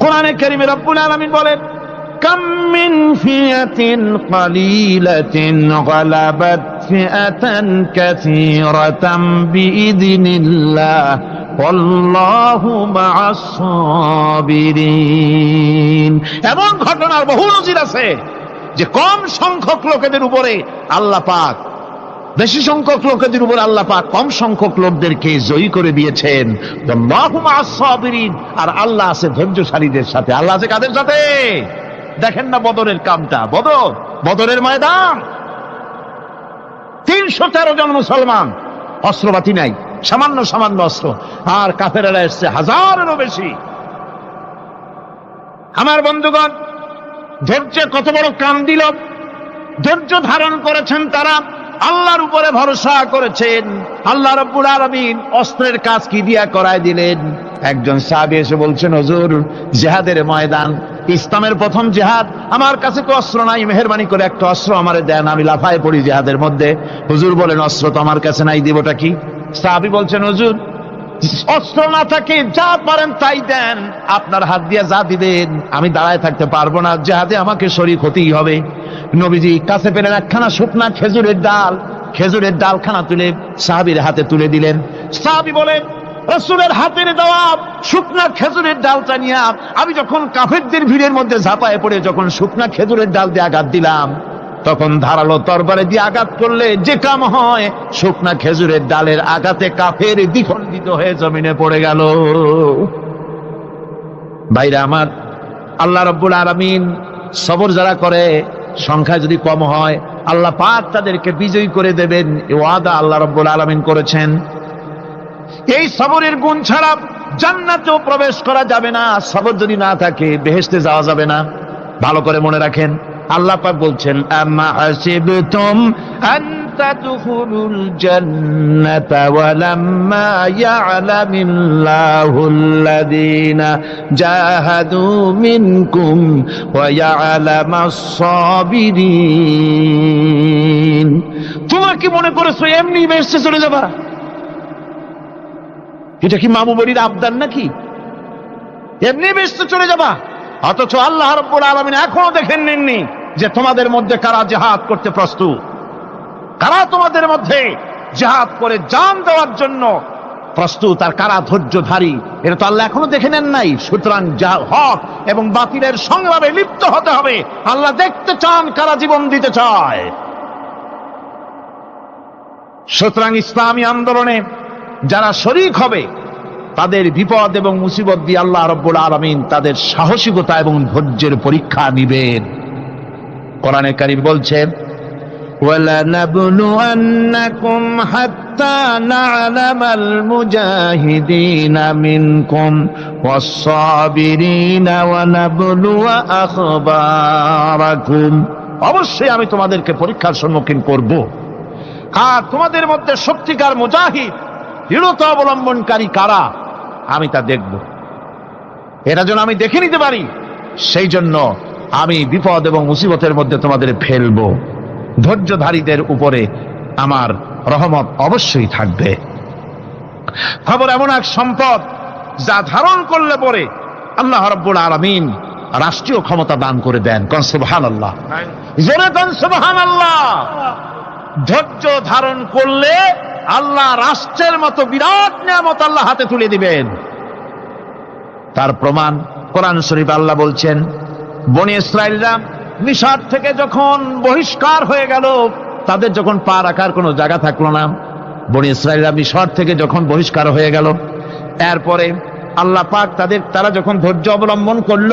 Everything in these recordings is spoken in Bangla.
কোরআনে কারিমে রব্বুল আলামিন বলেন, কাম মিন ফিয়াতিন কালিলাতিন গালাবাত ফিআতান কাসীরাতাম বিইذنিল্লাহ ওয়াল্লাহু মা'আস সাবিরিন। এমন ঘটনার বহু নজির আছে যে কম সংখ্যক লোকেদের উপরে আল্লাহ পাক বেশি সংখ্যক লোকেদের উপর আল্লাহ পাক কম সংখ্যক লোকদেরকে জয়ী করে দিয়েছেন। আর আল্লাহ আছে ধৈর্যশালীদের সাথে। আল্লাহ আছে কাদের সাথে? দেখেন না বদরের কামটা। বদর, বদরের ময়দান। তিনশো তেরো জন মুসলমান। অস্ত্রপাতি নাই। সামান্য সামান্য অস্ত্র। আর কাফেরা এসছে হাজারেরও বেশি। আমার বন্ধুগণ ধৈর্য কত বড় কাম দিল ধৈর্য ধারণ করেছেন তারা, আল্লাহর উপরে ভরসা করেছেন। আল্লাহ রব্বুল আলমিন অস্ত্রের কাজ কি দিয়া করায় দিলেন? একজন সাহাবি এসে বলছেন, হজুর, জেহাদের ময়দান, ইসলামের প্রথম জেহাদ, আমার কাছে তো অস্ত্র নাই, মেহরবানি করে একটা অস্ত্র আমারে দেন, আমি লাফায় পড়ি জেহাদের মধ্যে। হুজুর বলেন, অস্ত্র তো আমার কাছে নাই, দিবটা কি? সাহাবি বলছেন, হজুর, অস্ত্র না থাকে, যা পারেন তাই দেন। আপনার হাত দিয়ে যা দিবেন, আমি দাঁড়ায় থাকতে পারব না, জেহাদে আমাকে শরীর হতেই হবে। নবীজি, কাছে পেলেন একখানা শুকনা খেজুরের ডাল। খেজুরের ডালখানা তুলে সাহাবির হাতে তুলে দিলেন। সাহাবি বলেন, রসুলের হাতের দেওয়া শুকনা খেজুরের ডালটা নিয়ে আমি যখন কাফেরদের ভিড়ের মধ্যে ঝাঁপায় পড়ে যখন শুকনা খেজুরের ডাল দিয়ে আঘাত দিলাম, তখন ধারালো তরবারে দিয়ে আঘাত করলে যে কাম হয়, শুকনা খেজুরের ডালের আঘাতে কাফের দ্বিখণ্ডিত হয়ে জমিনে পড়ে গেল। ভাইরা আমার, আল্লাহ রব্বুল আরামিন সবর যারা করে সংখ্যা যদি কম হয়, আল্লাহ পাক তাদেরকে বিজয়ী করে দেবেন। ওয়াদা আল্লাহ রব্বুল আলমিন করেছেন। এই সবরের গুণ ছাড়া জান্নাতেও প্রবেশ করা যাবে না। সবর যদি না থাকে বেহেস্তে যাওয়া যাবে না। ভালো করে মনে রাখেন। আল্লাহ পাক বলছেন তাদখুলুল জান্নাতা ওয়ালাম্মা ইয়া'লামিল্লাহুল্লাযীনা জাহাদু মিনকুম ওয়া ইয়া'লামাস সাবিরিন তোমরা কি মনে করেছ এমনি বেহেশতে চলে যাবা? এটা কি মামু বড়ির আবদার নাকি? এমনি বেসতে চলে যাবা। অথচ আল্লাহ রব্বুল আলমিন এখনও দেখেন নেননি যে তোমাদের মধ্যে কারা জেহাদ করতে প্রস্তুত। কারা তোমাদের মধ্যে জেহাদ করে জান দেওয়ার জন্য প্রস্তুত আর কারা ধৈর্যধারী? এটা তো আল্লাহ এখনও দেখে নেন নাই। সুতরাং যা হক এবং বাতিলের সংগ্রামে লিপ্ত হতে হবে। আল্লাহ দেখতে চান কারা জীবন দিতে চায়। সুতরাং ইসলামী আন্দোলনে যারা শরিক হবে, তাদের বিপদ এবং মুসিবত দিয়ে আল্লাহ রব্বুল আলমিন তাদের সাহসিকতা এবং ধৈর্যের পরীক্ষা নিবেন। কোরআনে কারিম বলছেন وَلَنَبْلُوَنَّكُمْ حَتَّى نَعْلَمَ الْمُجَاهِدِينَ مِنكُمْ وَالصَّابِرِينَ وَنَبْلُوَ أَخْبَارَكُمْ অবশ্যই আমি তোমাদেরকে পরীক্ষার সম্মুখীন করব আর তোমাদের মধ্যে সত্যিকার মুজাহিদ দৃঢ়তা অবলম্বনকারী কারা আমি তা দেখব এটা যেন আমি দেখে নিতে পারি সেই জন্য আমি বিপদ এবং মুসিবতের মধ্যে তোমাদের ফেলবো ধৈর্যধারীদের উপরে আমার রহমত অবশ্যই থাকবে। খবর এমন এক সম্পদ যা ধারণ করলে পরে আল্লাহ রব্বুল আলমিন রাষ্ট্রীয় ক্ষমতা দান করে দেন। কনসুবহান আল্লাহ জোরে কনসুবহান আল্লাহ ধৈর্য ধারণ করলে আল্লাহ রাষ্ট্রের মতো বিরাট নিয়ামত আল্লাহ হাতে তুলে দিবেন। তার প্রমাণ কোরআন শরীফ আল্লাহ বলছেন, বনি ইসরায়েলরা মিশর থেকে যখন বহিষ্কার হয়ে গেল, তাদের যখন পা রাখার কোনো জায়গা থাকল না। বনি ইসরায়েলরা মিশর থেকে যখন বহিষ্কার হয়ে গেল, এরপরে আল্লাহ পাক তাদের, তারা যখন ধৈর্য অবলম্বন করল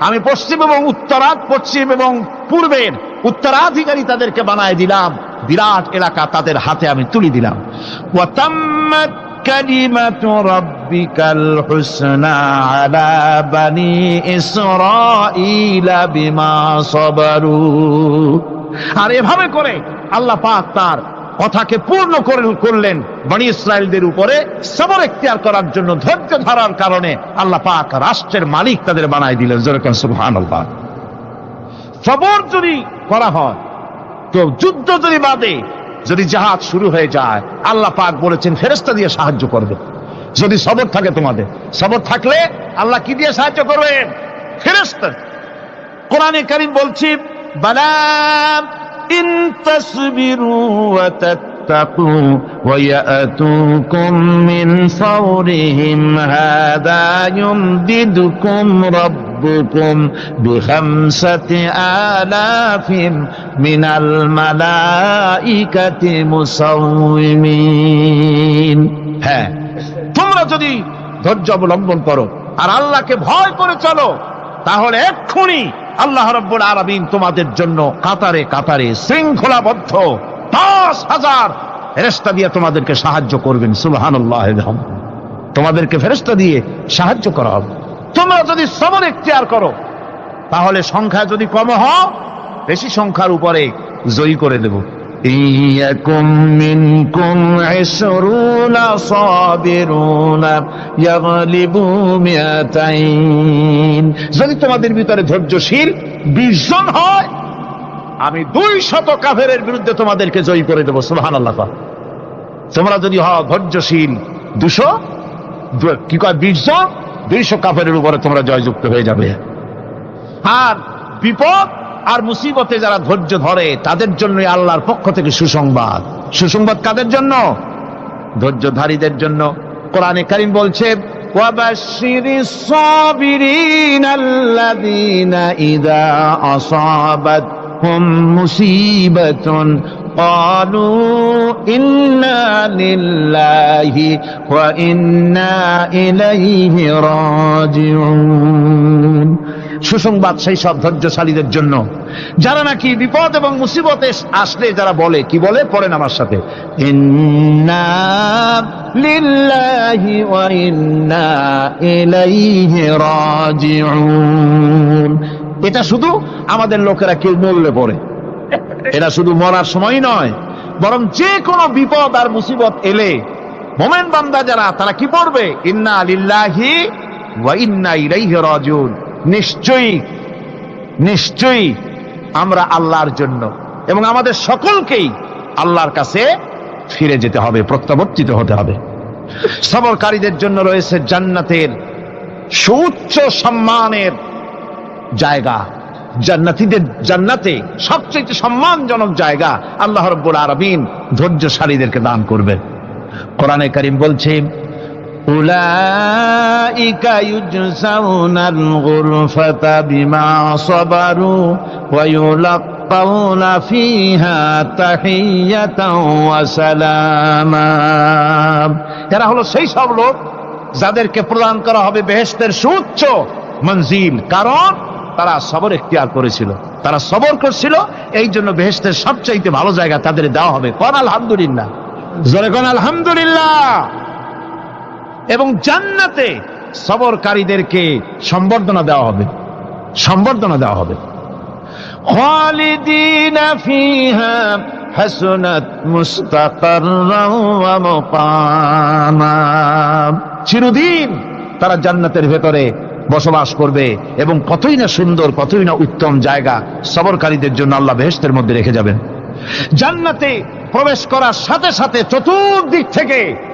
আমি পশ্চিম এবং উত্তরাত পশ্চিম এবং পূর্বের উত্তরাধিকারী তাদেরকে বানায় দিলাম। বিরাট এলাকা তাদের হাতে আমি তুলে দিলাম। আর এভাবে করে আল্লাহ পাক তার কথাকে পূর্ণ করে করলেন বনি ইসরায়েলদের উপরে সবর এখতিয়ার করার জন্য, ধৈর্য ধরার কারণে আল্লাহ পাক রাষ্ট্রের মালিক তাদের বানাই দিলেন। যেরকম সুবহানাল্লাহ। সবর যদি করা হয়, তো যুদ্ধ যদি বাদে, যদি জাহাজ শুরু হয়ে যায়, আল্লাহ পাক বলেছেন ফেরেস্তা দিয়ে সাহায্য করবে। যদি সবর থাকে তোমাদের, সবর থাকলে আল্লাহ কি দিয়ে সাহায্য করবেন? ফেরেস্তা কোরআনে কারিম বলছি বালাম ইন তাসবিরু ওয়া তাত্তাকু ওয়া ইয়াতুকুম মিন ফাওরিহিম হাদা ইউমদিদুকুম রাব্বুকুম বিখামসাতি আলাফিন মিনাল মালাইকাতি মুসাউমিন হ্যাঁ তোমরা যদি ধৈর্য অবলম্বন করো আর আল্লাহকে ভয় করে চলো, তাহলে এক্ষুনি আল্লাহ রব্বুল আলমিন তোমাদের জন্য কাতারে কাতারে শৃঙ্খলাবদ্ধ দশ হাজার ফেরেস্তা দিয়ে তোমাদেরকে সাহায্য করবেন সুলহান তোমাদেরকে ফেরেস্তা দিয়ে সাহায্য করা হবে। তোমরা যদি সবর এখতিয়ার করো, তাহলে সংখ্যা যদি কম হও বেশি সংখ্যার উপরে জয়ী করে দেব। إيكم منكم عشرون صابرون يغلبوا مئتين যদি তোমাদের ভিতরে ধৈর্যশীল বিশ জন হয় আমি দুই শত কাফেরের বিরুদ্ধে তোমাদেরকে জয়ী করে দেবো সুহান আল্লাহ তোমরা যদি হও ধৈর্যশীল দুশো দু- কি কয় বিশ জন দুইশো কাফেরের উপরে তোমরা জয়যুক্ত হয়ে যাবে আর বিপদ আর মুসিবতে যারা ধৈর্য ধরে তাদের জন্য আল্লাহর পক্ষ থেকে সুসংবাদ সুসংবাদ কাদের জন্য ধৈর্যধারীদের জন্য কোরআনে কারিম বলছে وبشر الصابرين الذين إذا أصابتهم مصيبة قالوا إنا لله وإنا إليه راجعون সুসংবাদ সেই সব ধৈর্যশালীদের জন্য। যারা নাকি বিপদ এবং মুসিবতে আসলে যারা বলে, কি বলে? পড়েন আমার সাথে। এটা শুধু আমাদের লোকেরা কেউ মরলে পড়ে। এটা শুধু মরার সময় নয়। বরং যে কোনো বিপদ আর মুসিবত এলে মোমেন বান্দা যারা, তারা কি পড়বে? ইন্না লিল্লাহি ওয়া ইন্না ইলাইহি রাজিউন। নিশ্চয়ই নিশ্চয়ই আমরা আল্লাহর জন্য এবং আমাদের সকলকেই আল্লাহর কাছে ফিরে যেতে হবে, প্রত্যাবর্তিত হতে হবে। সবরকারীদের জন্য রয়েছে জান্নাতের সুউচ্চ সম্মানের জায়গা। জান্নাতীদের জান্নাতে সবচেয়ে সম্মানজনক জায়গা আল্লাহ রব্বুল আরবিন ধৈর্যশালীদেরকে দান করবেন। কোরআনে কারিম বলছে أولئك يجزون الغرفة بما صبروا ويلقون فيها تحية وسلاما এরা হলো সেই সব লোক যাদেরকে প্রদান করা হবে বেহেশতের সুউচ্চ মঞ্জিল কারণ তারা সবর এখতিয়ার করেছিল তারা সবর করছিল এই জন্য বেহেশতের সবচাইতে ভালো জায়গা তাদের দেওয়া হবে কন আলহামদুলিল্লাহ জোরে কন আলহামদুলিল্লাহ এবং জান্নাতে সবরকারীদেরকে সম্বর্ধনা দেওয়া হবে। সম্বর্ধনা দেওয়া হবে। চিরদিন তারা জান্নাতের ভেতরে বসবাস করবে এবং কতই না সুন্দর, কতই না উত্তম জায়গা সবরকারীদের জন্য আল্লাহ বেহেশতের মধ্যে রেখে যাবেন। জান্নাতে প্রবেশ করার সাথে সাথে চতুর্দিক থেকে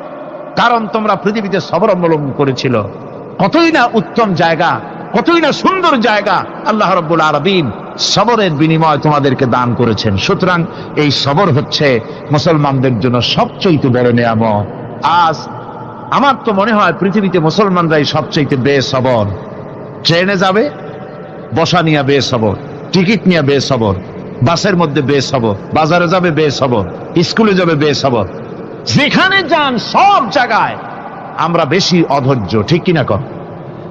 কারণ তোমরা পৃথিবীতে সবর অবলম্বন করেছিল। কতই না উত্তম জায়গা, কতই না সুন্দর জায়গা আল্লাহ রব্বুল আরবিন সবরের বিনিময় তোমাদেরকে দান করেছেন। সুতরাং এই সবর হচ্ছে মুসলমানদের জন্য সবচেয়ে বড় নিয়ামত। আজ আমার তো মনে হয় পৃথিবীতে মুসলমানরাই সবচেয়ে বেসবর। ট্রেনে যাবে, বসা নিয়ে বেসবর, টিকিট নিয়ে বেসবর, বাসের মধ্যে হব বাজারে যাবে হব স্কুলে যাবে হব যেখানে যান সব জায়গায়। আমরা বেশি অধৈর্য, ঠিক কিনা কর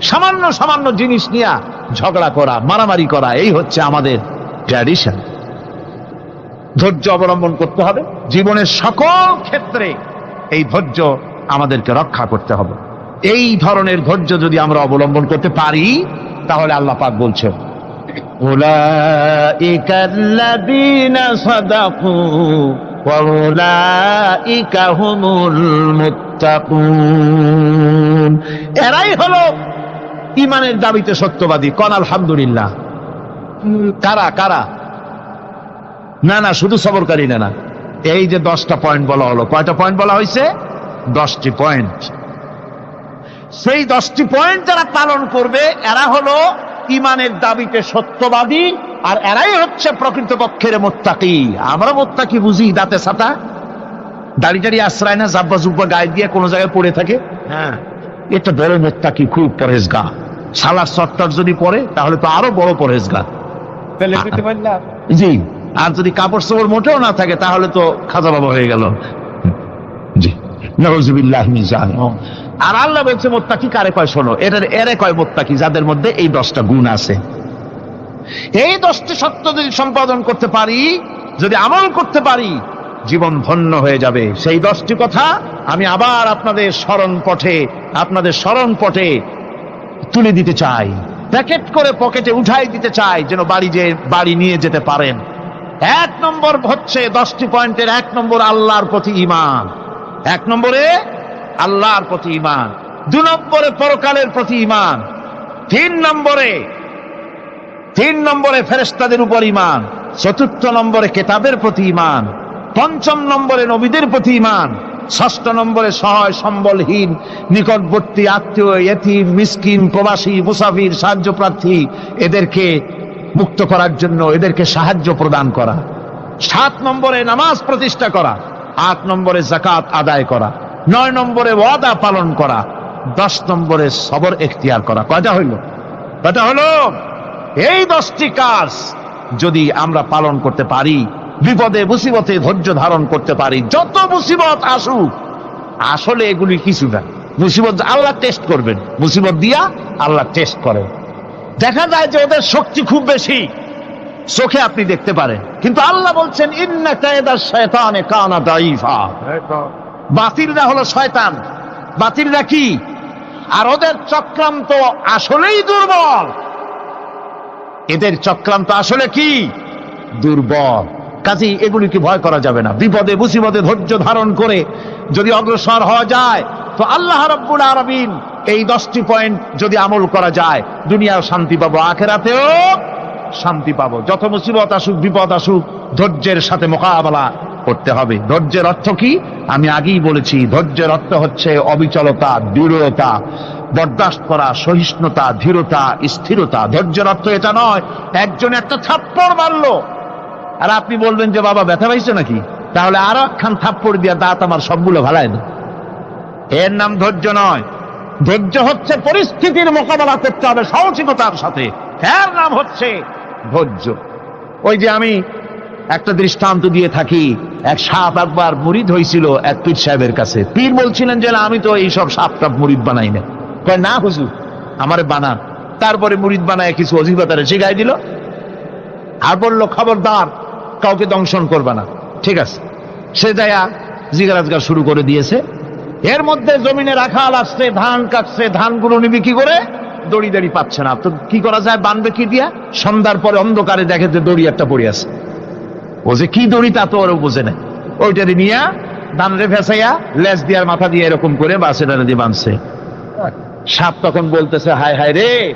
সামান্য সামান্য জিনিস নিয়ে ঝগড়া করা, মারামারি করা, এই হচ্ছে আমাদের ট্র্যাডিশন ধৈর্য অবলম্বন করতে হবে। জীবনের সকল ক্ষেত্রে এই ধৈর্য আমাদেরকে রক্ষা করতে হবে। এই ধরনের ধৈর্য যদি আমরা অবলম্বন করতে পারি, তাহলে আল্লাহ পাক বলছে ওলা এরাই হলো ইমানের দাবিতে সত্যবাদী। কন আলহামদুলিল্লাহ। কারা কারা? না না, শুধু সবরকারী না না। এই যে দশটা পয়েন্ট বলা হলো। কয়টা পয়েন্ট বলা হয়েছে? দশটি পয়েন্ট সেই দশটি পয়েন্ট যারা পালন করবে, এরা হলো ইমানের দাবিতে সত্যবাদী আর এরাই হচ্ছে প্রকৃতপক্ষের মোত্তাকি। আমরা মোত্তাকি বুঝি দাঁতে সাতা দাড়ি টাড়ি আশ্রয় না জাব্বা জুব্বা গায়ে দিয়ে কোনো জায়গায় পড়ে থাকে? হ্যাঁ। এটা বড় মোত্তাকি খুব পরেজগা সালার সত্তর যদি পড়ে তাহলে তো আরও বড় পরেজগা জি। আর যদি কাপড় চোপড় মোটেও না থাকে তাহলে তো খাজা বাবা হয়ে গেল। জি। নজুবিল্লাহ আর আল্লাহ বলছে, মোত্তাকি কারে কয় শোনো? এটার এরে কয় মোত্তাকি, যাদের মধ্যে এই দশটা গুণ আছে। এই দশটি সত্য যদি সম্পাদন করতে পারি, যদি আমল করতে পারি, জীবন ধন্য হয়ে যাবে। সেই দশটি কথা আমি আবার আপনাদের স্মরণ পথে, আপনাদের স্মরণ পথে তুলে দিতে চাই। প্যাকেট করে পকেটে উঠাই দিতে চাই, যেন বাড়ি যে, বাড়ি নিয়ে যেতে পারেন। এক নম্বর হচ্ছে দশটি পয়েন্টের এক নম্বর আল্লাহর প্রতি ইমান এক নম্বরে আল্লাহর প্রতি ইমান দু নম্বরে পরকালের প্রতি ইমান তিন নম্বরে তিন নম্বরে ফেরেস্তাদের উপর ইমান চতুর্থ নম্বরে কেতাবের প্রতি ইমান পঞ্চম নম্বরে নবীদের প্রতি ইমান ষষ্ঠ নম্বরে সহায়, সম্বলহীন, নিকটবর্তী, আত্মীয়, এতিম, মিসকিন, প্রবাসী, মুসাফির সাহায্য প্রার্থী এদেরকে মুক্ত করার জন্য, এদেরকে সাহায্য প্রদান করা। সাত নম্বরে নামাজ প্রতিষ্ঠা করা। আট নম্বরে জাকাত আদায় করা। নয় নম্বরে ওয়াদা পালন করা, দশ নম্বরে সবর এখতিয়ার করা। কয়টা হইল? কয়টা হলো এই দশটি কাজ যদি আমরা পালন করতে পারি, বিপদে, মুসিবতে ধৈর্য ধারণ করতে পারি, যত মুসিবত আসুক, আসলে এগুলি কিছু না। মুসিবত আল্লাহ টেস্ট করবেন। মুসিবত দিয়া আল্লাহ টেস্ট করেন। দেখা যায় যে ওদের শক্তি খুব বেশি। চোখে আপনি দেখতে পারেন। কিন্তু আল্লাহ বলছেন ইন্না কায়দা শয়তানে কানা দাইফা বাতিলরা হলো শয়তান। বাতিলরা কি? আর ওদের চক্রান্ত আসলেই দুর্বল। এদের চক্রান্ত আসলে কি? দুর্বল। কাজেই এগুলিকে ভয় করা যাবে না। বিপদে মুসিবদে ধৈর্য ধারণ করে যদি অগ্রসর হওয়া যায়, তো আল্লাহ রব্বুল আরবিন এই দশটি পয়েন্ট যদি আমল করা যায় দুনিয়াও শান্তি পাবো, আখেরাতেও শান্তি পাবো। যত মুসিবত আসুক, বিপদ আসুক, ধৈর্যের সাথে মোকাবেলা করতে হবে। ধৈর্যের অর্থ কি? আমি আগেই বলেছি, ধৈর্যের অর্থ হচ্ছে অবিচলতা, দৃঢ়তা, বরদাস্ত করা, সহিষ্ণুতা, ধীরতা, স্থিরতা। ধৈর্যের অর্থ এটা নয়, একজন একটা থাপ্পড় মারলো। আর আপনি বলবেন যে, বাবা, ব্যথা পাইছে নাকি? তাহলে আর একখান থাপ্পড় দিয়া দাঁত আমার সবগুলো ভালায় না এর নাম ধৈর্য নয়। ধৈর্য হচ্ছে পরিস্থিতির মোকাবেলা করতে হবে সাহসিকতার সাথে। এর নাম হচ্ছে ধৈর্য। ওই যে আমি একটা দৃষ্টান্ত দিয়ে থাকি, এক সাপ একবার মুরিদ হয়েছিল এক পীর সাহেবের কাছে। পীর বলছিলেন যে, আমি তো এইসব সাপ টাপ মুরিদ বানাই না কয়, না হুজুর, আমারে বানান। তারপরে মুরিদ বানায় কিছু অজিবাতারে শিখাই দিল। আর বলল, খবরদার, কাউকে দংশন করবে না, ঠিক আছে। সে যায়া জিগারাজগার শুরু করে দিয়েছে। এর মধ্যে জমিনে রাখাল আসছে, ধান কাটছে, ধানগুলো নিবি কি করে? দড়ি দড়ি পাচ্ছে না। তো কি করা যায়? বানবে কি দিয়া? সন্ধ্যার পরে অন্ধকারে দেখে যে দড়ি একটা পড়ে আছে। ও যে কি দড়ি তা তো ওরা বোঝে না ওইটারে নিয়া ধান রে ফেসাইয়া লেজ দিয়ার মাথা দিয়ে এরকম করে বাসেটা দিয়ে বাঁধছে সাপ তখন বলতেছে, হায় হায় রে,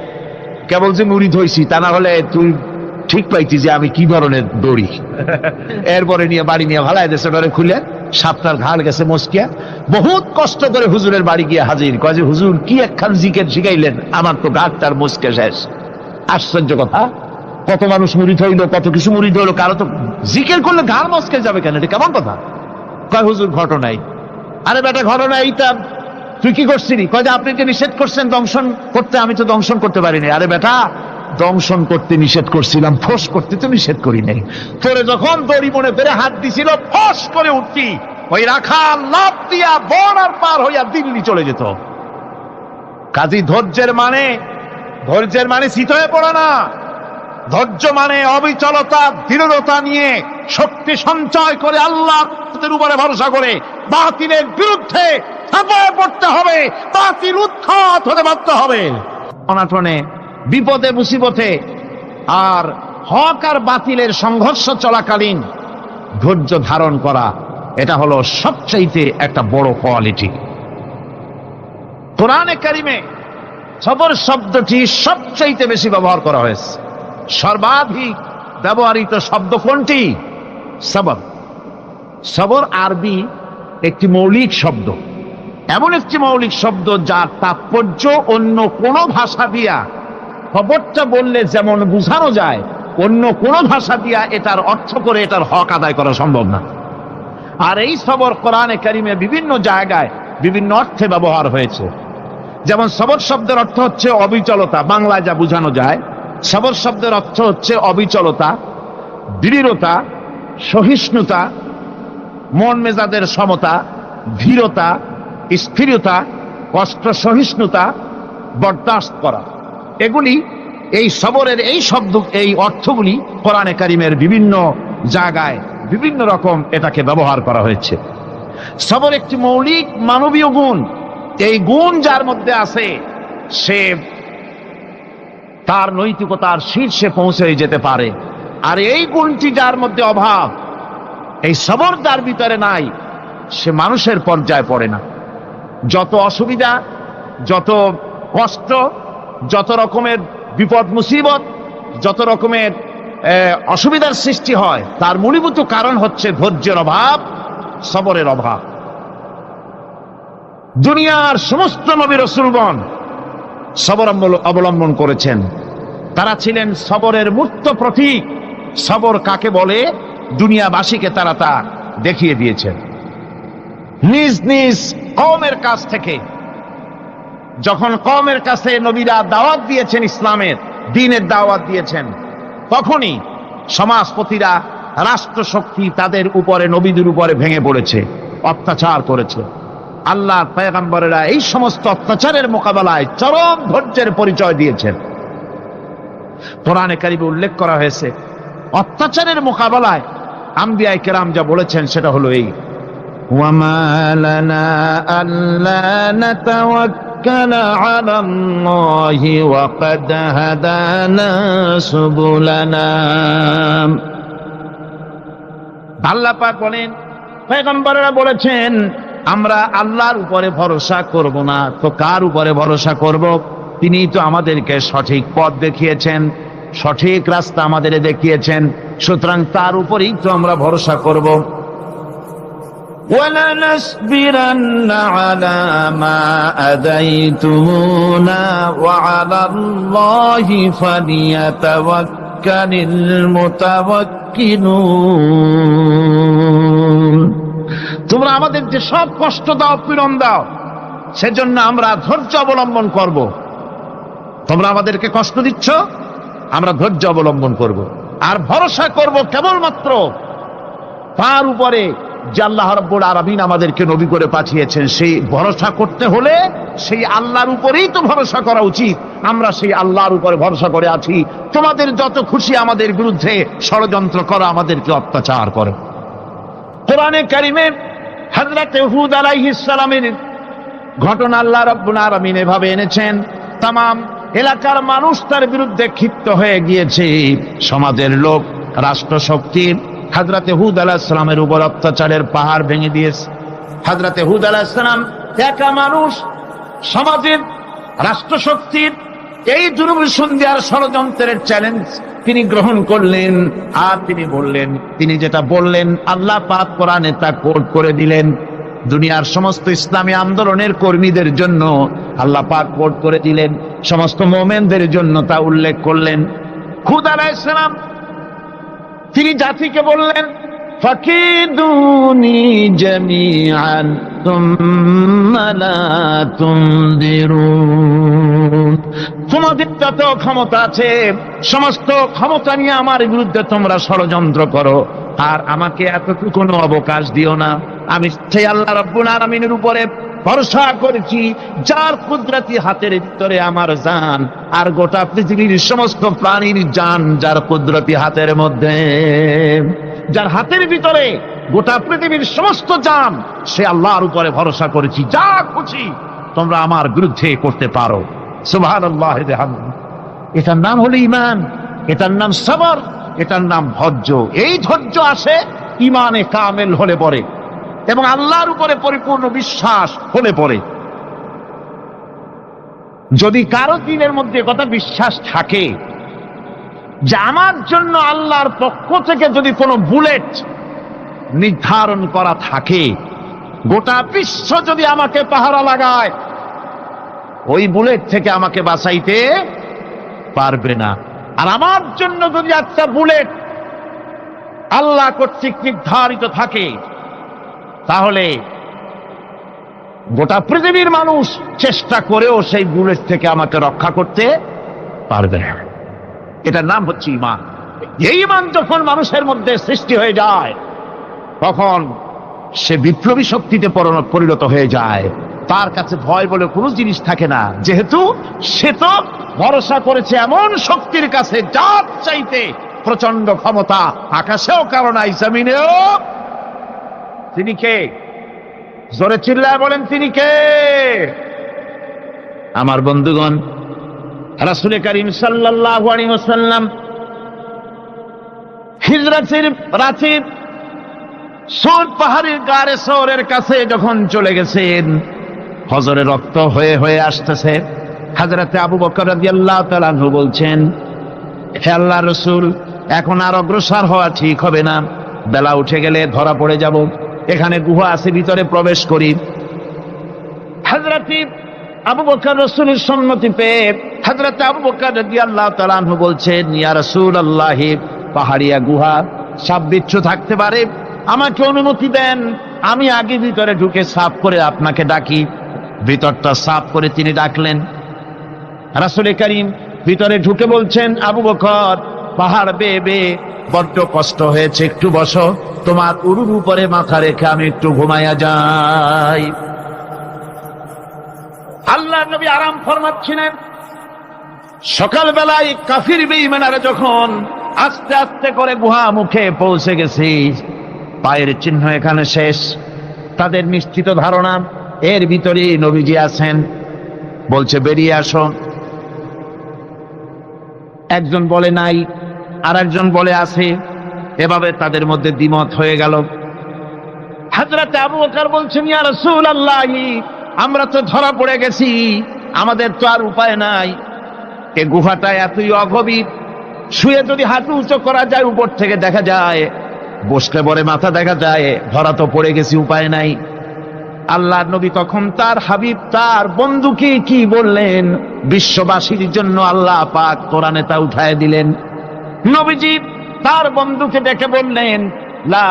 কেবল যে মুড়ি ধইছি তা না হলে তুই ঠিক পাইছি যে আমি কি ধরনের দড়ি? এরপরে নিয়ে বাড়ি নিয়ে ভালাই দেশে ডরে খুলে সাপটার ঘাড় গেছে মস্কিয়া। বহুত কষ্ট করে হুজুরের বাড়ি গিয়ে হাজির। কয় যে, হুজুর, কি একখান জিকের শিখাইলেন? আমার তো ঘাটটার মস্কে শেষ। আশ্চর্য কথা। কত মানুষ মুড়ি হইল কত কিছু মুড়ি হইল কারও তো জিকের করলে ঘাড় মস্কে যাবে কেন? এটা কেমন কথা? কয়, হুজুর ঘটনাই আরে বেটা, ঘটনা এইটা তুই কি করছিলি? কয় যে, আপনি যে নিষেধ করছেন দংশন করতে, আমি তো দংশন করতে পারিনি। আরে বেটা, দংশন করতে নিষেধ করছিলাম, ফোস করতে তো নিষেধ করি নাই। তোরে যখন দড়ি মনে করে হাত দিছিল, ফোস করে উঠতি। ওই রাখা লাভ দিয়া বন আর পার হইয়া দিল্লি চলে যেত। কাজী ধৈর্যের মানে ধৈর্যের মানে শীত হয়ে পড়ে না। ধৈর্য মানে অবিচলতা, দৃঢ়তা নিয়ে শক্তি সঞ্চয় করে আল্লাহর উপরে ভরসা করে। বাতিলের বিরুদ্ধে ঝাঁপায় পড়তে হবে, বাতিল উৎখাত হতে বাধ্য হবে। অনাটনে বিপদে, মুসিবতে আর হক আর বাতিলের সংঘর্ষ চলাকালীন ধৈর্য ধারণ করা, এটা হলো সবচাইতে একটা বড় কোয়ালিটি। কোরআনে কারিমে সবর শব্দটি সবচাইতে বেশি ব্যবহার করা হয়েছে। সর্বাধিক ব্যবহৃত শব্দ কোনটি? সবর। সবর আরবি একটি মৌলিক শব্দ। এমন একটি মৌলিক শব্দ যার তাৎপর্য অন্য কোনো ভাষা দিয়া, খবরটা বললে যেমন বোঝানো যায়, অন্য কোনো ভাষা দিয়া এটার অর্থ করে এটার হক আদায় করা সম্ভব না। আর এই সবর কোরআনে কারিমে বিভিন্ন জায়গায় বিভিন্ন অর্থে ব্যবহার হয়েছে। যেমন সবর শব্দের অর্থ হচ্ছে অবিচলতা, বাংলায় যা বোঝানো যায় সবর শব্দের অর্থ হচ্ছে অবিচলতা, দৃঢ়তা, সহিষ্ণুতা, মন মেজাদের সমতা, ধীরতা, স্থিরতা, কষ্ট সহিষ্ণুতা, বরদাস্ত করা। এগুলি, এই সবরের এই শব্দ, এই অর্থগুলি কোরআনে কারিমের বিভিন্ন জায়গায় বিভিন্ন রকম এটাকে ব্যবহার করা হয়েছে। সবর একটি মৌলিক মানবীয় গুণ। এই গুণ যার মধ্যে আছে, সে তার নৈতিকতার শীর্ষে পৌঁছে যেতে পারে। আর এই গুণটি যার মধ্যে অভাব, এই সবর যার ভিতরে নাই, সে মানুষের পর্যায়ে পড়ে না। যত অসুবিধা, যত কষ্ট, যত রকমের বিপদ, মুসিবত, যত রকমের অসুবিধার সৃষ্টি হয়, তার মূলীভূত কারণ হচ্ছে ধৈর্যের অভাব, সবরের অভাব। দুনিয়ার সমস্ত নবী রসুলগণ সবর অবলম্বন করেছেন। তারা ছিলেন সবরের মূর্ত প্রতীক। সবর কাকে বলে? দুনিয়াবাসীকে তারা তা দেখিয়ে দিয়েছেন। নিজ নিজ কমের কাছ থেকে, যখন কমের কাছে নবীরা দাওয়াত দিয়েছেন ইসলামের, দিনের দাওয়াত দিয়েছেন, তখনই সমাজপতিরা রাষ্ট্রশক্তি তাদের উপরে, নবীদের উপরে ভেঙে পড়েছে, অত্যাচার করেছে। আল্লাহর পায়গাম্বরেরা এই সমস্ত অত্যাচারের মোকাবেলায় চরম ধৈর্যের পরিচয় দিয়েছেন। পুরাণে কারিবে উল্লেখ করা হয়েছে অত্যাচারের মোকাবেলায় আম্বিয়ায় কেরাম যা বলেছেন সেটা হলো এই। আল্লাহ বলেন পেগম্বরেরা বলেছেন আমরা আল্লাহর উপরে ভরসা করব না তো কার উপরে ভরসা করব তিনি তো আমাদেরকে সঠিক পথ দেখিয়েছেন সঠিক রাস্তা আমাদের দেখিয়েছেন সুতরাং তার উপরেই তো আমরা ভরসা করব ولنصبرن على ما أذيتمونا وعلى الله فليتوكل المتوكلون তোমরা আমাদের যে সব কষ্ট দাও, পীড়ন দাও, সেজন্য আমরা ধৈর্য অবলম্বন করব। তোমরা আমাদেরকে কষ্ট দিচ্ছ, আমরা ধৈর্য অবলম্বন করব। আর ভরসা করব কেবলমাত্র তার উপরে যে আল্লাহ রব্বুল আরামিন আমাদেরকে নবী করে পাঠিয়েছেন, সেই ভরসা করতে হলে সেই আল্লাহর উপরেই তো ভরসা করা উচিত। আমরা সেই আল্লাহর উপরে ভরসা করে আছি। তোমাদের যত খুশি আমাদের বিরুদ্ধে ষড়যন্ত্র করা, আমাদেরকে অত্যাচার করো। কোরআনে কারিমে হজরত হুদ আলাইহিস সালামের ঘটনা আল্লাহ রব্বুল আলামিন এভাবে এনেছেন তাম এলাকার মানুষ তার বিরুদ্ধে ক্ষিপ্ত হয়ে গিয়েছে। সমাজের লোক রাষ্ট্রশক্তির হাজরাতে হুদ আলাহিসামের উপর অত্যাচারের পাহাড় ভেঙে দিয়েছে। হাজরাতে হুদ আলাহিসাম একা মানুষ, সমাজের রাষ্ট্রশক্তির এই দুর্বিসন্ধিয়ার ষড়যন্ত্রের চ্যালেঞ্জ তিনি গ্রহণ করলেন আর তিনি বললেন তিনি যেটা বললেন আল্লাহ পাক কোরআনে তা কোট করে দিলেন দুনিয়ার সমস্ত ইসলামী আন্দোলনের কর্মীদের জন্য আল্লাহ পাক কোট করে দিলেন সমস্ত মোমেনদের জন্য তা উল্লেখ করলেন খুদ আলাইসালাম তিনি জাতিকে বললেন فكيدوني جميعا ثم لا تنذرون তোমাদের যত ক্ষমতা আছে। সমস্ত ক্ষমতা নিয়ে আমার বিরুদ্ধে তোমরা ষড়যন্ত্র করো। আর আমাকে এতটুকু অবকাশ দিও না। আমি সেই আল্লাহ রব্বুল আলমিনের উপরে ভরসা করেছি। যার কুদরতি হাতের ভিতরে আমার জান আর গোটা পৃথিবীর সমস্ত প্রাণীর জান যার কুদরতি হাতের মধ্যে। যার হাতের ভিতরে গোটা পৃথিবীর সমস্ত জান, সে আল্লাহর উপরে ভরসা করেছি। যা খুশি তোমরা আমার বিরুদ্ধে করতে পারো। আল্লাহ এটার নাম হলো ইমান এটার নাম সবর এটার নাম ধৈর্য। এই ধৈর্য আসে ইমানে কামেল হলে পরে এবং আল্লাহর উপরে পরিপূর্ণ বিশ্বাস হলে পরে। যদি কারও দিনের মধ্যে কথা বিশ্বাস থাকে যে আমার জন্য আল্লাহর পক্ষ থেকে যদি কোনো বুলেট নির্ধারণ করা থাকে, গোটা বিশ্ব যদি আমাকে পাহারা লাগায় ওই বুলেট থেকে আমাকে বাঁচাইতে পারবে না। আর আমার জন্য যদি একটা বুলেট আল্লাহ কর্তৃক নির্ধারিত থাকে, তাহলে গোটা পৃথিবীর মানুষ চেষ্টা করেও সেই বুলেট থেকে আমাকে রক্ষা করতে পারবে না। এটার নাম হচ্ছে ইমান এই ইমান যখন মানুষের মধ্যে সৃষ্টি হয়ে যায়, তখন সে বিপ্লবী শক্তিতে পরিণত হয়ে যায়। তার কাছে ভয় বলে কোনো জিনিস থাকে না। যেহেতু সে তো ভরসা করেছে এমন শক্তির কাছে, যার চাইতে প্রচণ্ড ক্ষমতা আকাশেও কারণ নাই, জমিনেও। তিনি কে? জোরে চিল্লায় বলেন, তিনি কে? আমার বন্ধুগণ, রাসুল করিম ওয়াসাল্লাম হিজরাতের রাতের সোর পাহাড়ের গাড়ে শহরের কাছে যখন চলে গেছেন, হজরে রক্ত হয়ে হয়ে আসতেছে। হাজরাতে আবু বকর রাদিয়াল্লাহু বলছেন, হে আল্লাহ রসুল, এখন আর অগ্রসর হওয়া ঠিক হবে না। বেলা উঠে গেলে ধরা পড়ে যাব। এখানে গুহা আছে, ভিতরে প্রবেশ করি। হাজরাতি আবু বকর রসুলের সম্মতি পেয়ে হাজরাতে আবু বকর রাদিয়াল্লাহু তাআলা আনহু বলছেন, ইয়া রাসূলুল্লাহ, পাহাড়িয়া গুহা সাপ থাকতে পারে আমাকে অনুমতি দেন, আমি আগে ভিতরে ঢুকে সাফ করে আপনাকে ডাকি। ভিতরটা সাফ করে তিনি ডাকলেন। রাসুল করিম ভিতরে ঢুকে বলছেন, আবু বকর, পাহাড় বেয়ে বেয়ে বড্ড কষ্ট হয়েছে, একটু বসো। তোমার উরুর উপরে মাথা রেখে আমি একটু ঘুমাইয়া যাই। আল্লাহ নবী আরাম ফরমাচ্ছিলেন। সকালবেলায় কাফির বেইমানারা যখন আস্তে আস্তে করে গুহা মুখে পৌঁছে গেছি পায়ের চিহ্ন এখানে শেষ। তাদের নিশ্চিত ধারণা, এর ভিতরে নবীজি আছেন। বলছে, বেরিয়ে আসো। একজন বলে, নাই। আর একজন বলে, আছে। এভাবে তাদের মধ্যে দ্বিমত হয়ে গেল। হাজরাতে আবু বকর বলছেন আমরা তো ধরা পড়ে গেছি, আমাদের তো আর উপায় নাই। এ গুহাটা এতই অগভীর, শুয়ে যদি হাঁটু উঁচু করা যায়, উপর থেকে দেখা যায় বসলে পরে মাথা দেখা যায়, ধরা তো পড়ে গেছি, উপায় নাই। আল্লাহ নবী তখন তার হাবিব, তার বন্ধুকে কি বললেন? বিশ্ববাসীর জন্য আল্লাহ পাক কোরআনে তা উঠায় দিলেন। নবীজি তার বন্ধুকে ডেকে বললেন, লা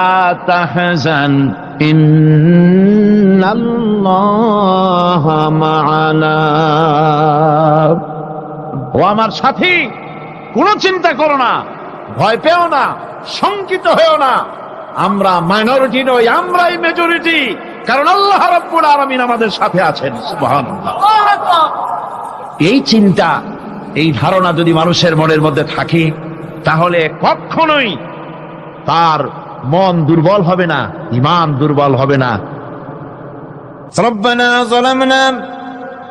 ও আমার সাথী, কোনো চিন্তা করো না, ভয় পেও না। শঙ্কিত হয়েও না। আমরা মাইনরিটি নই, আমরাই মেজরিটি কারণ আল্লাহ রব্বুল আলমিন আমাদের সাথে আছেন এই চিন্তা, এই ধারণা যদি মানুষের মনের মধ্যে থাকে, তাহলে কখনোই তার মন দুর্বল হবে না ইমান দুর্বল হবে না।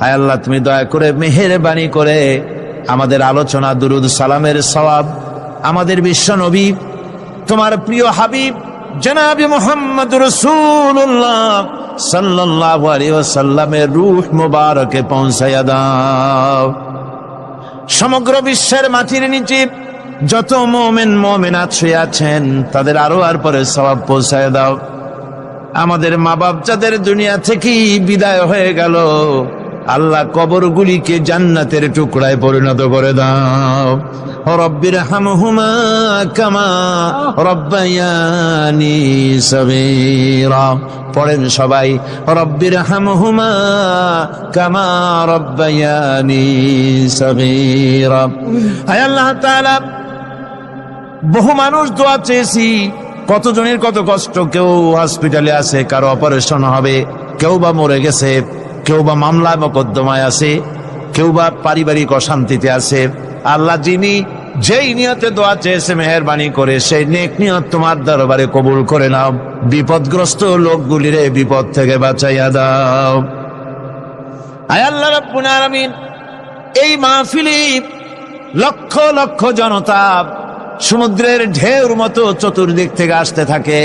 হায় আল্লাহ, তুমি দয়া করে মেহেরবানি করে আমাদের আলোচনা, দুরুদ, সালামের সওয়াব, আমাদের বিশ্ব নবী, তোমার প্রিয় হাবিব, জনাবি মোহাম্মদ রসুল্লাহ সাল্লাল্লাহু আলাইহি ওয়াসাল্লামের রূহ মুবারকে পৌঁছায়া দাও। সমগ্র বিশ্বের মাটির নিচে যত মোমেন, মোমেনাত শুয়ে আছেন, তাদের আরও আর পরে সবাব পৌঁছায় দাও। আমাদের মা বাপ যাদের দুনিয়া থেকেই বিদায় হয়ে গেল। আল্লাহ কবরগুলিকে জান্নাতের টুকরায় পরিণত করে দাও। রব্বির হামহুমা কামা রব্বায়ানি সগীরা। পড়েন সবাই রব্বির হামহুমা কামা রব্বায়ানি সগীরা। হায় আল্লাহ তাআলা, বহু মানুষ দোয়া চেয়েছি, কতজনের কত কষ্ট, কেউ হসপিটালে আছে, কারও অপারেশন হবে, কেউ বা মরে গেছে। কেউ বা মামলা মোকদ্দমায় আছে কেউ বা পারিবারিক অশান্তিতে আছে। আল্লাহ যিনি যেই নিয়তে দোয়া চেয়েছে, মেহরবানি করে, সেই নেক নিয়ত তোমার দরবারে কবুল করে নাও। বিপদগ্রস্ত লোকগুলিরে বিপদ থেকে বাঁচাইয়া দাও। আয় আল্লাহ রাব্বুল এই মাহফিলি লক্ষ লক্ষ জনতা সমুদ্রের ঢেউর মতো চতুর্দিক থেকে আসতে থাকে।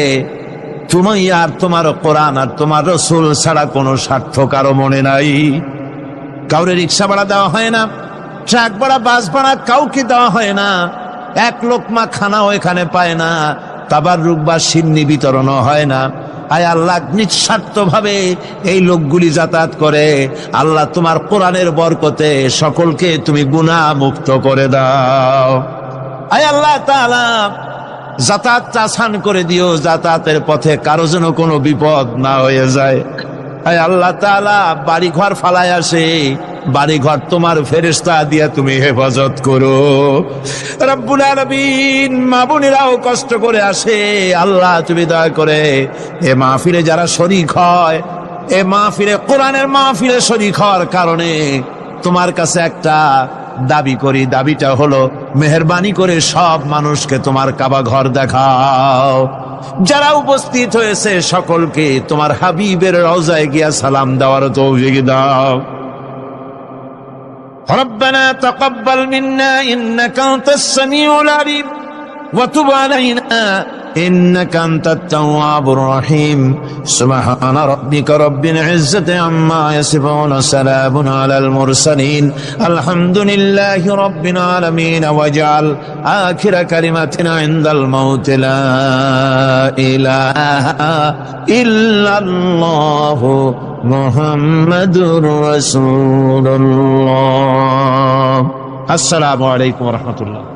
তুমি আর তোমার কোরআন আর তোমার রসুল ছাড়া কোনো স্বার্থ কারও মনে নাই। কাউরে রিক্সা ভাড়া দেওয়া হয় না, ট্রাক ভাড়া, বাস ভাড়া কাউকে দেওয়া হয় না। এক লোকমা খানাও এখানে পায় না, তাবার রূপ বা সিন্নি বিতরণও হয় না। আয় আল্লাহ নিঃস্বার্থ ভাবে এই লোকগুলি যাতায়াত করে। আল্লাহ তোমার কোরআনের বরকতে সকলকে তুমি গুণা মুক্ত করে দাও। আয় আল্লাহ তাআলা যাতায়াতটা আসান করে দিও, যাতায়াতের পথে কারও যেন কোনো বিপদ না হয়ে যায়। আয় আল্লাহ তাআলা বাড়ি ঘর ফালায় আসে বাড়ি ঘর তোমার ফেরেস্তা দিয়া তুমি হেফাজত করো। রব্বুল আলামিন, মা কষ্ট করে আসে। আল্লাহ, তুমি দয়া করে এ মাহফিলে যারা শরিক হয়, এ মাহফিলে কোরআনের মাহফিলে শরিক হওয়ার কারণে তোমার কাছে একটা দাবি করি দাবিটা হলো মেহরবানি করে সব মানুষকে তোমার কাবা ঘর দেখাও যারা উপস্থিত হয়েছে সকলকে তোমার হাবিবের রওজায় গিয়া সালাম দেওয়ার তৌফিক দাও ربنا تقبل منا إنك أنت السميع العليم وتب علينا إنك أنت التواب الرحيم. سبحان ربك رب العزة عما يصفون سلام على المرسلين. الحمد لله رب العالمين. واجعل آخر كلمتنا عند الموت. لا إله إلا الله محمد رسول الله. السلام عليكم ورحمة الله.